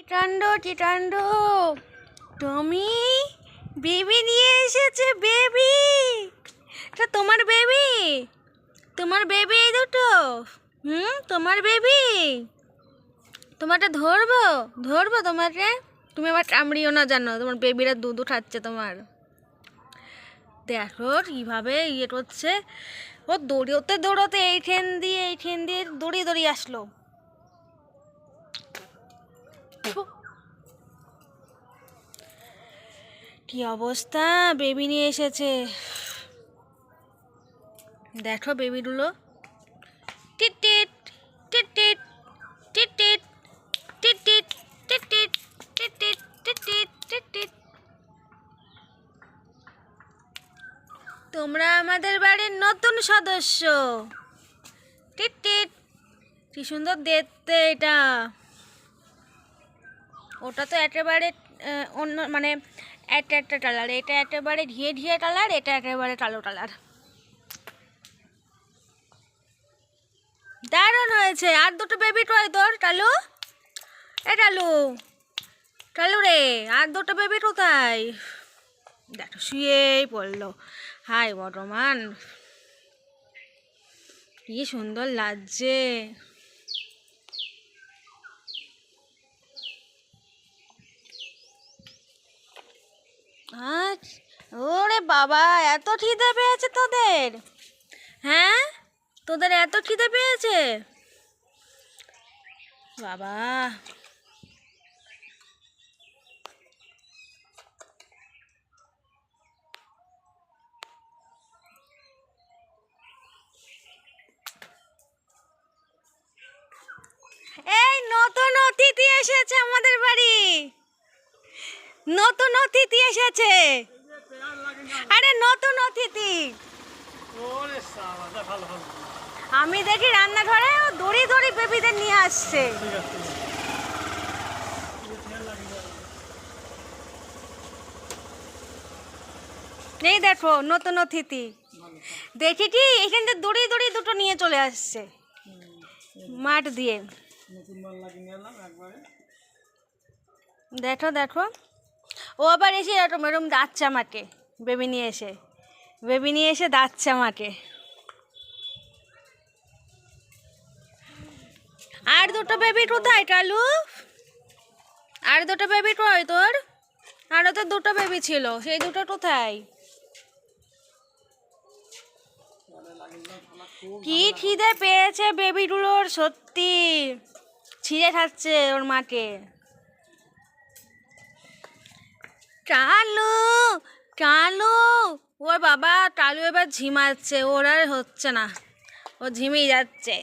চিটান্ড চিটান্ড। টমি, baby নিয়ে এসেছে, baby. এটা তোমার বেবি? তোমার বেবি এই দুটো? হুম, তোমার বেবি? তোমারটা ধরবো? ধরবো তোমাকে? তুমি আবার কামড়িও না জানো, তোমার বেবিরা দুধ উঠাচ্ছে তোমার। দেখো কীভাবে ইয়ে করছে। ও দৌড়োতে দৌড়োতে এই ট্রেন দিয়ে, এই ট্রেন দিয়ে দৌড়িয়ে দৌড়িয়ে আসলো। কি অবস্থা? বেবি নিয়ে এসেছে। দেখো বেবিগুলো। টিট টিট। তোমরা আমাদের বাড়ির নতুন সদস্য। টিট টিট, কি সুন্দর দেখতে এটা। ওটা তো একেবারে অন্য মানে একটা একটা কালার, এটা একেবারে ঢিয়ে ঢিয়ে কালার, এটা একেবারে কালো কালার। দারুণ হয়েছে, আর দুটো বেবি টয় তোর টালু এ টালু টালু রে, আর দুটো বেবি কোথায়? দেখো, শুয়েই পড়ল। হাই বর্তমান কি সুন্দর লাগছে। আজ? ওরে বাবা, এত খিদে পেয়েছে তোদের? হ্যাঁ? তোদের এত খিদে পেয়েছে? বাবা। এই নতুন অতিথি এসেছে আমাদের বাড়ি। নতুন অতিথি এসেছে। আরে নতুন অতিথি। আমি দেখি রান্নাঘরে ও দড়ি দড়ি বেবিদের নিয়ে আসছে। এই দেখো নতুন অতিথি। দেখি কি এখান থেকে দড়ি দড়ি দুটো নিয়ে চলে আসছে। মাঠ দিয়ে। দেখো দেখো। ও আবার এসে এরকম এরকম দাঁতছে আমাকে, বেবি নিয়ে এসে। বেবি নিয়ে এসে দাঁতছে আমাকে। আর দুটো বেবি কোথায়, কালু? আর দুটো বেবি কই তোর? আরও তো দুটো বেবি ছিল, সেই দুটো কোথায়? কি খিদে পেয়েছে বেবিগুলোর, সত্যি। ছিঁড়ে খাচ্ছে ওর মাকে। কালু কালু ওর বাবা কালু এবার ঝিমাচ্ছে ওর আর হচ্ছে না। ও ঝিমিয়ে যাচ্ছে।